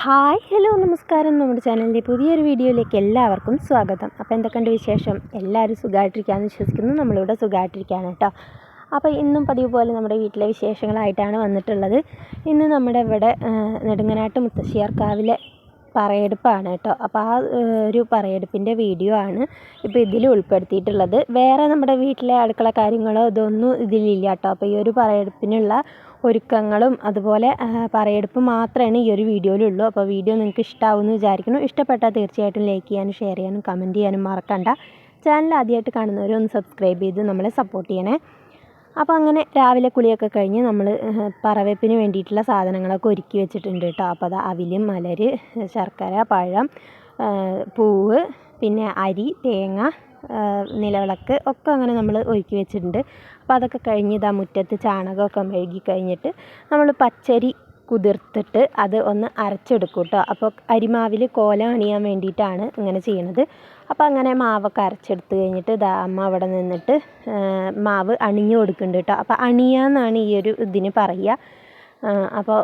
Hi hello നമസ്കാരം. നമ്മുടെ ചാനലിന്റെ പുതിയൊരു വീഡിയോയിലേക്ക് എല്ലാവർക്കും സ്വാഗതം. അപ്പോൾ എന്തൊക്കെയുണ്ട് വിശേഷം? എല്ലാവരും സുഖമായിട്ടിരിക്കാമെന്ന് വിശ്വസിക്കുന്നു. നമ്മളിവിടെ സുഖമായിട്ടിരിക്കുകയാണ് കേട്ടോ. അപ്പോൾ ഇന്നും പതിവ് പോലെ നമ്മുടെ വീട്ടിലെ വിശേഷങ്ങളായിട്ടാണ് വന്നിട്ടുള്ളത്. ഇന്ന് നമ്മുടെ ഇവിടെ നെടുങ്ങനാട്ട് മുത്തശ്ശിയാർക്കാവിലെ പറയെടുപ്പാണ് കേട്ടോ. അപ്പോൾ ആ ഒരു പറയെടുപ്പിന്റെ വീഡിയോ ആണ് ഇപ്പോൾ ഇതിൽ ഉൾപ്പെടുത്തിയിട്ടുള്ളത്. വേറെ നമ്മുടെ വീട്ടിലെ അടുക്കള കാര്യങ്ങളോ ഇതൊന്നും ഇതിലില്ല കേട്ടോ. അപ്പോൾ ഈ ഒരു പറയെടുപ്പിനുള്ള ഒരുക്കങ്ങളും അതുപോലെ പറയെടുപ്പ് മാത്രമാണ് ഈ ഒരു വീഡിയോയിലുള്ളൂ അപ്പോൾ വീഡിയോ നിങ്ങൾക്ക് ഇഷ്ടമാവുമെന്ന് വിചാരിക്കുന്നു. ഇഷ്ടപ്പെട്ടാൽ തീർച്ചയായിട്ടും ലൈക്ക് ചെയ്യാനും ഷെയർ ചെയ്യാനും കമന്റ് ചെയ്യാനും മറക്കണ്ട. ചാനൽ ആദ്യമായിട്ട് കാണുന്നവരൊന്ന് സബ്സ്ക്രൈബ് ചെയ്ത് നമ്മളെ സപ്പോർട്ട് ചെയ്യണേ. അപ്പോൾ അങ്ങനെ രാവിലെ കുളിയൊക്കെ കഴിഞ്ഞ് നമ്മൾ പറവപ്പിന് വേണ്ടിയിട്ടുള്ള സാധനങ്ങളൊക്കെ ഒരുക്കി വെച്ചിട്ടുണ്ട് കേട്ടോ. അപ്പോൾ അത് അവിലും മലര് ശർക്കര പഴം പൂവ് പിന്നെ അരി തേങ്ങ നിലവിളക്ക് ഒക്കെ അങ്ങനെ നമ്മൾ ഒരുക്കി വെച്ചിട്ടുണ്ട്. അപ്പോൾ അതൊക്കെ കഴിഞ്ഞ് ഇതാ മുറ്റത്ത് ചാണകമൊക്കെ മെഴുകി കഴിഞ്ഞിട്ട് നമ്മൾ പച്ചരി കുതിർത്തിട്ട് അത് ഒന്ന് അരച്ചെടുക്കും കേട്ടോ അപ്പോൾ അരിമാവിൽ കോല അണിയാൻ വേണ്ടിയിട്ടാണ് ഇങ്ങനെ ചെയ്യണത്. അപ്പോൾ അങ്ങനെ മാവൊക്കെ അരച്ചെടുത്ത് കഴിഞ്ഞിട്ട് ദാ അമ്മ അവിടെ നിന്നിട്ട് മാവ് അണിഞ്ഞു കൊടുക്കുന്നുണ്ട് കേട്ടോ അപ്പോൾ അണിയാന്നാണ് ഈ ഒരു ഇതിന് പറയുക. അപ്പോൾ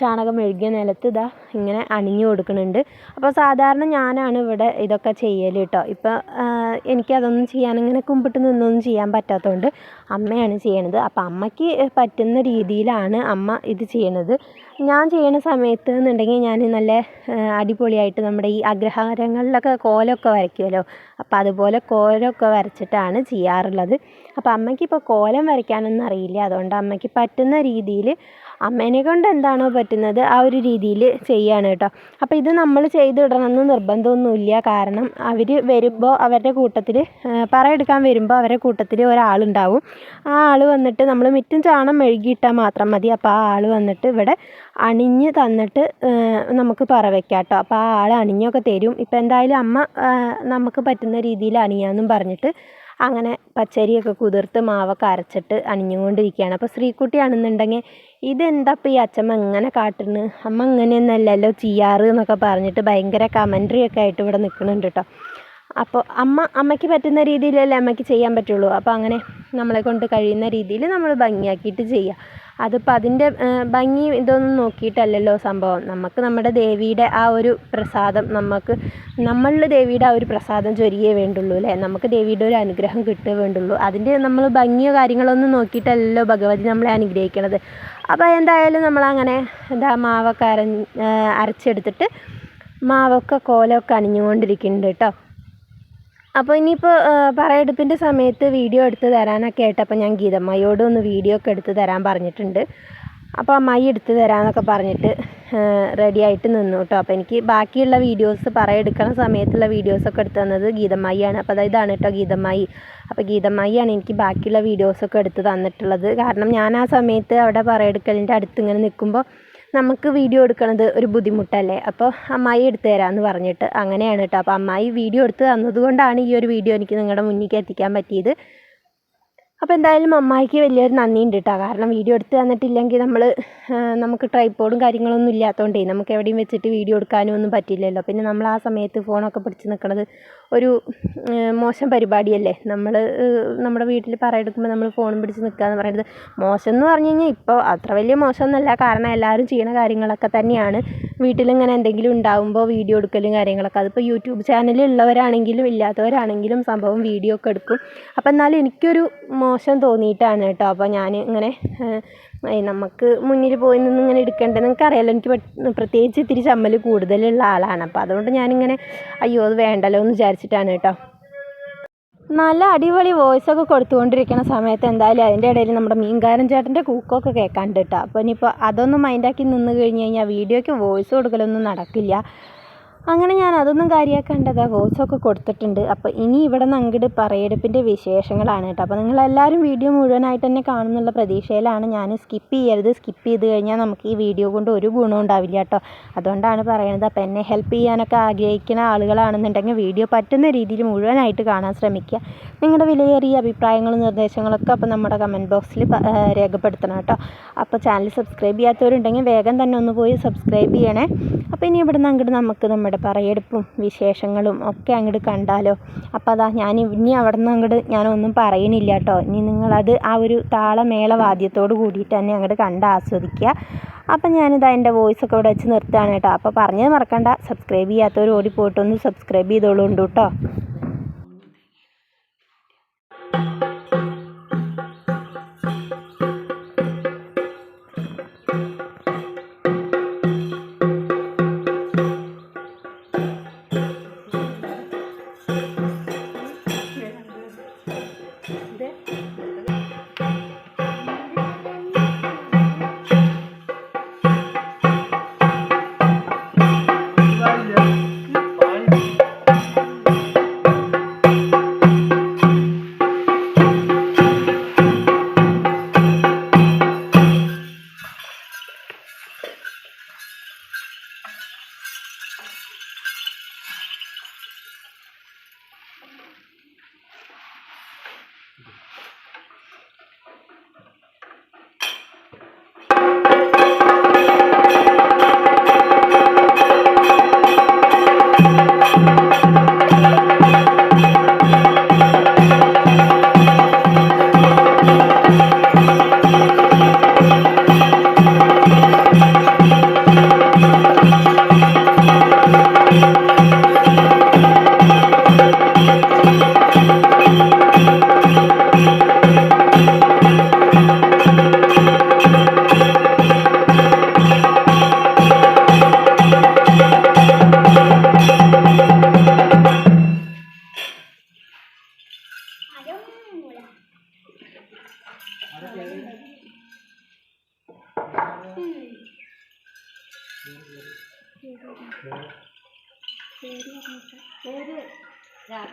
ചാണകം മെഴുകിയ നിലത്ത് ഇതാ ഇങ്ങനെ അണിഞ്ഞു കൊടുക്കുന്നുണ്ട്. അപ്പോൾ സാധാരണ ഞാനാണ് ഇവിടെ ഇതൊക്കെ ചെയ്യൽ കേട്ടോ ഇപ്പോൾ എനിക്കതൊന്നും ചെയ്യാൻ ഇങ്ങനെ കുമ്പിട്ട് നിന്നൊന്നും ചെയ്യാൻ പറ്റാത്തതുകൊണ്ട് അമ്മയാണ് ചെയ്യണത്. അപ്പോൾ അമ്മയ്ക്ക് പറ്റുന്ന രീതിയിലാണ് അമ്മ ഇത് ചെയ്യണത്. ഞാൻ ചെയ്യണ സമയത്ത് എന്നുണ്ടെങ്കിൽ ഞാൻ നല്ല അടിപൊളിയായിട്ട് നമ്മുടെ ഈ അഗ്രഹാരങ്ങളിലൊക്കെ കോലമൊക്കെ വരയ്ക്കുമല്ലോ അപ്പോൾ അതുപോലെ കോലമൊക്കെ വരച്ചിട്ടാണ് ചെയ്യാറുള്ളത്. അപ്പോൾ അമ്മയ്ക്ക് ഇപ്പോൾ കോലം വരയ്ക്കാനൊന്നും അറിയില്ല. അതുകൊണ്ട് അമ്മയ്ക്ക് പറ്റുന്ന രീതിയിൽ അമ്മേനെ കൊണ്ട് എന്താണോ പറ്റുന്നത് ആ ഒരു രീതിയിൽ ചെയ്യാണ് കേട്ടോ. അപ്പോൾ ഇത് നമ്മൾ ചെയ്തിടണമെന്ന് നിർബന്ധമൊന്നുമില്ല. കാരണം അവർ വരുമ്പോൾ അവരുടെ കൂട്ടത്തിൽ പറയെടുക്കാൻ വരുമ്പോൾ അവരുടെ കൂട്ടത്തിൽ ഒരാളുണ്ടാവും. ആ ആൾ വന്നിട്ട് നമ്മൾ മിറ്റും ചാണം മെഴുകിയിട്ടാൽ മാത്രം മതി. അപ്പോൾ ആ ആൾ വന്നിട്ട് ഇവിടെ അണിഞ്ഞ് തന്നിട്ട് നമുക്ക് പറ വയ്ക്കാം കേട്ടോ അപ്പോൾ ആ ആൾ അണിഞ്ഞൊക്കെ തരും. ഇപ്പോൾ എന്തായാലും അമ്മ നമുക്ക് പറ്റുന്ന രീതിയിൽ അണിയാമെന്നും പറഞ്ഞിട്ട് അങ്ങനെ പച്ചരിയൊക്കെ കുതിർത്ത് മാവൊക്കെ അരച്ചിട്ട് അണിഞ്ഞുകൊണ്ടിരിക്കുകയാണ്. അപ്പോൾ ശ്രീക്കുട്ടിയാണെന്നുണ്ടെങ്കിൽ ഇതെന്താ ഇപ്പോൾ ഈ അച്ഛമ്മ ഇങ്ങനെ കാട്ടുന്നു? അമ്മ ഇങ്ങനെയൊന്നല്ലല്ലോ ചെയ്യാറ് എന്നൊക്കെ പറഞ്ഞിട്ട് ഭയങ്കര കമൻട്രി ഒക്കെ ആയിട്ട് ഇവിടെ നിൽക്കുന്നുണ്ട് കേട്ടോ അപ്പോൾ അമ്മ അമ്മയ്ക്ക് പറ്റുന്ന രീതിയിലല്ലേ അമ്മയ്ക്ക് ചെയ്യാൻ പറ്റുള്ളൂ. അപ്പോൾ അങ്ങനെ നമ്മളെ കൊണ്ട് കഴിയുന്ന രീതിയിൽ നമ്മൾ ഭംഗിയാക്കിയിട്ട് ചെയ്യുക അതിപ്പോൾ അതിന്റെ ഭംഗി ഇതൊന്നും നോക്കിയിട്ടല്ലല്ലോ സംഭവം. നമുക്ക് നമ്മുടെ ദേവിയുടെ ആ ഒരു പ്രസാദം നമുക്ക് നമ്മളിൽ ദേവിയുടെ ആ ഒരു പ്രസാദം ചൊരിയേ വേണ്ടുള്ളൂ അല്ലേ? നമുക്ക് ദേവിയുടെ ഒരു അനുഗ്രഹം കിട്ടുകയേ വേണ്ടുള്ളൂ. അതിന്റെ നമ്മൾ ഭംഗിയോ കാര്യങ്ങളൊന്നും നോക്കിയിട്ടല്ലല്ലോ ഭഗവതി നമ്മളെ അനുഗ്രഹിക്കണത്. അപ്പോൾ എന്തായാലും നമ്മളങ്ങനെ എന്താ മാവൊക്കെ അര അരച്ചെടുത്തിട്ട് മാവൊക്കെ കോലമൊക്കെ അണിഞ്ഞുകൊണ്ടിരിക്കുന്നുണ്ട് കേട്ടോ. അപ്പോൾ ഇനിയിപ്പോൾ പറയെടുപ്പിന്റെ സമയത്ത് വീഡിയോ എടുത്ത് തരാനൊക്കെ ആയിട്ട് അപ്പോൾ ഞാൻ ഗീതമ്മയോട് ഒന്ന് വീഡിയോ ഒക്കെ എടുത്ത് തരാൻ പറഞ്ഞിട്ടുണ്ട്. അപ്പോൾ അമ്മായി എടുത്ത് തരാമെന്നൊക്കെ പറഞ്ഞിട്ട് റെഡി ആയിട്ട് നിന്നു കേട്ടോ. അപ്പോൾ എനിക്ക് ബാക്കിയുള്ള വീഡിയോസ് പറയെടുക്കണ സമയത്തുള്ള വീഡിയോസൊക്കെ എടുത്ത് തന്നത് ഗീതമ്മായിയാണ്. അപ്പോൾ അതായത് ഇതാണ് കേട്ടോ ഗീതമ്മായി. അപ്പോൾ ഗീതമ്മായിയാണ് എനിക്ക് ബാക്കിയുള്ള വീഡിയോസൊക്കെ എടുത്ത് തന്നിട്ടുള്ളത്. കാരണം ഞാൻ ആ സമയത്ത് അവിടെ പറയെടുക്കലിന്റെ അടുത്ത് ഇങ്ങനെ നിൽക്കുമ്പോൾ നമുക്ക് വീഡിയോ എടുക്കണത് ഒരു ബുദ്ധിമുട്ടല്ലേ? അപ്പോൾ അമ്മായി എടുത്തു തരാമെന്ന് പറഞ്ഞിട്ട് അങ്ങനെയാണ് കേട്ടോ അപ്പോൾ അമ്മായി വീഡിയോ എടുത്ത് തന്നതുകൊണ്ടാണ് ഈ ഒരു വീഡിയോ എനിക്ക് നിങ്ങളുടെ മുന്നിലേക്ക് എത്തിക്കാൻ പറ്റിയത്. അപ്പോൾ എന്തായാലും അമ്മായിക്ക് വലിയൊരു നന്ദിയുണ്ട് കേട്ടോ കാരണം വീഡിയോ എടുത്ത് തന്നിട്ടില്ലെങ്കിൽ നമ്മൾ നമുക്ക് ട്രൈപ്പോഡും കാര്യങ്ങളൊന്നും ഇല്ലാത്തതുകൊണ്ടേ നമുക്ക് എവിടെയും വെച്ചിട്ട് വീഡിയോ എടുക്കാനും ഒന്നും പറ്റില്ലല്ലോ. പിന്നെ നമ്മൾ ആ സമയത്ത് ഫോണൊക്കെ പിടിച്ച് നിൽക്കുന്നത് ഒരു മോശം പരിപാടിയല്ലേ? നമ്മൾ നമ്മുടെ വീട്ടിൽ പറയെടുക്കുമ്പോൾ നമ്മൾ ഫോണും പിടിച്ച് നിൽക്കുക എന്ന് പറയുന്നത് മോശം എന്ന് പറഞ്ഞു കഴിഞ്ഞാൽ ഇപ്പോൾ അത്ര വലിയ മോശമൊന്നുമല്ല കാരണം എല്ലാവരും ചെയ്യുന്ന കാര്യങ്ങളൊക്കെ തന്നെയാണ്. വീട്ടിലിങ്ങനെ എന്തെങ്കിലും ഉണ്ടാകുമ്പോൾ വീഡിയോ എടുക്കലും കാര്യങ്ങളൊക്കെ. അതിപ്പോൾ യൂട്യൂബ് ചാനലിൽ ഉള്ളവരാണെങ്കിലും ഇല്ലാത്തവരാണെങ്കിലും സംഭവം വീഡിയോ ഒക്കെ എടുക്കും. അപ്പോൾ എന്നാലും എനിക്കൊരു മോശം തോന്നിയിട്ടാണ് കേട്ടോ. അപ്പോൾ ഞാൻ ഇങ്ങനെ നമുക്ക് മുന്നിൽ പോയി നിന്ന് ഇങ്ങനെ എടുക്കേണ്ടത് നിങ്ങൾക്ക് അറിയാലോ എനിക്ക് പ്രത്യേകിച്ച് ഇത്തിരി ചമ്മൽ കൂടുതലുള്ള ആളാണ്. അപ്പോൾ അതുകൊണ്ട് ഞാനിങ്ങനെ അയ്യോ അത് വേണ്ടല്ലോ എന്ന് വിചാരിച്ചിട്ടാണ് കേട്ടോ. നല്ല അടിപൊളി വോയിസ് ഒക്കെ കൊടുത്തുകൊണ്ടിരിക്കുന്ന സമയത്ത് എന്തായാലും അതിന്റെ ഇടയിൽ നമ്മുടെ മീൻകാരൻ ചേട്ടന്റെ കൂക്കൊക്കെ കേൾക്കാണ്ട് കേട്ടോ. അപ്പോൾ ഇനിയിപ്പോൾ അതൊന്നും മൈൻഡാക്കി നിന്ന് കഴിഞ്ഞ് കഴിഞ്ഞാൽ വീഡിയോയ്ക്ക് വോയിസ് കൊടുക്കലൊന്നും നടക്കില്ല. അങ്ങനെ ഞാൻ അതൊന്നും കാര്യമാക്കേണ്ടത് വോയിസൊക്കെ കൊടുത്തിട്ടുണ്ട്. അപ്പോൾ ഇനി ഇവിടെ നിന്ന് അങ്ങോട്ട് പറയെടുപ്പിന്റെ വിശേഷങ്ങളാണ് കേട്ടോ. അപ്പോൾ നിങ്ങളെല്ലാവരും വീഡിയോ മുഴുവനായിട്ട് തന്നെ കാണുന്നുള്ള പ്രതീക്ഷയിലാണ് ഞാൻ സ്കിപ്പ് ചെയ്യരുത്. സ്കിപ്പ് ചെയ്ത് കഴിഞ്ഞാൽ നമുക്ക് ഈ വീഡിയോ കൊണ്ട് ഒരു ഗുണവും ഉണ്ടാവില്ല കേട്ടോ. അതുകൊണ്ടാണ് പറയുന്നത് അപ്പോൾ എന്നെ ഹെൽപ്പ് ചെയ്യാനൊക്കെ ആഗ്രഹിക്കുന്ന ആളുകളാണെന്നുണ്ടെങ്കിൽ വീഡിയോ പറ്റുന്ന രീതിയിൽ മുഴുവനായിട്ട് കാണാൻ ശ്രമിക്കുക. നിങ്ങളുടെ വിലയേറിയ അഭിപ്രായങ്ങളും നിർദ്ദേശങ്ങളൊക്കെ അപ്പോൾ നമ്മുടെ കമന്റ് ബോക്സിൽ രേഖപ്പെടുത്തണം കേട്ടോ. അപ്പോൾ ചാനൽ സബ്സ്ക്രൈബ് ചെയ്യാത്തവരുണ്ടെങ്കിൽ വേഗം തന്നെ ഒന്ന് പോയി സബ്സ്ക്രൈബ് ചെയ്യണേ. അപ്പോൾ ഇനി ഇവിടെ നിന്ന് അങ്ങോട്ട് നമുക്ക് നമ്മുടെ പട്ടപ്പറയെടുപ്പും വിശേഷങ്ങളും ഒക്കെ അങ്ങോട്ട് കണ്ടാലോ. അപ്പോൾ അതാ ഞാൻ ഇനി അവിടെ നിന്ന് അങ്ങോട്ട് ഞാനൊന്നും പറയണില്ല കേട്ടോ ഇനി നിങ്ങളത് ആ ഒരു താളമേള വാദ്യത്തോട് കൂടിയിട്ട് തന്നെ അങ്ങോട്ട് കണ്ട് ആസ്വദിക്കുക. അപ്പം ഞാനിതാ എന്റെ വോയിസ് ഒക്കെ ഇവിടെ വെച്ച് നിർത്തുകയാണ് കേട്ടോ അപ്പോൾ പറഞ്ഞത് മറക്കണ്ട. സബ്സ്ക്രൈബ് ചെയ്യാത്തവർ ഓടിപ്പോയിട്ടൊന്ന് സബ്സ്ക്രൈബ് ചെയ്തോളൂ കേട്ടോ പേര് രാധ രാധ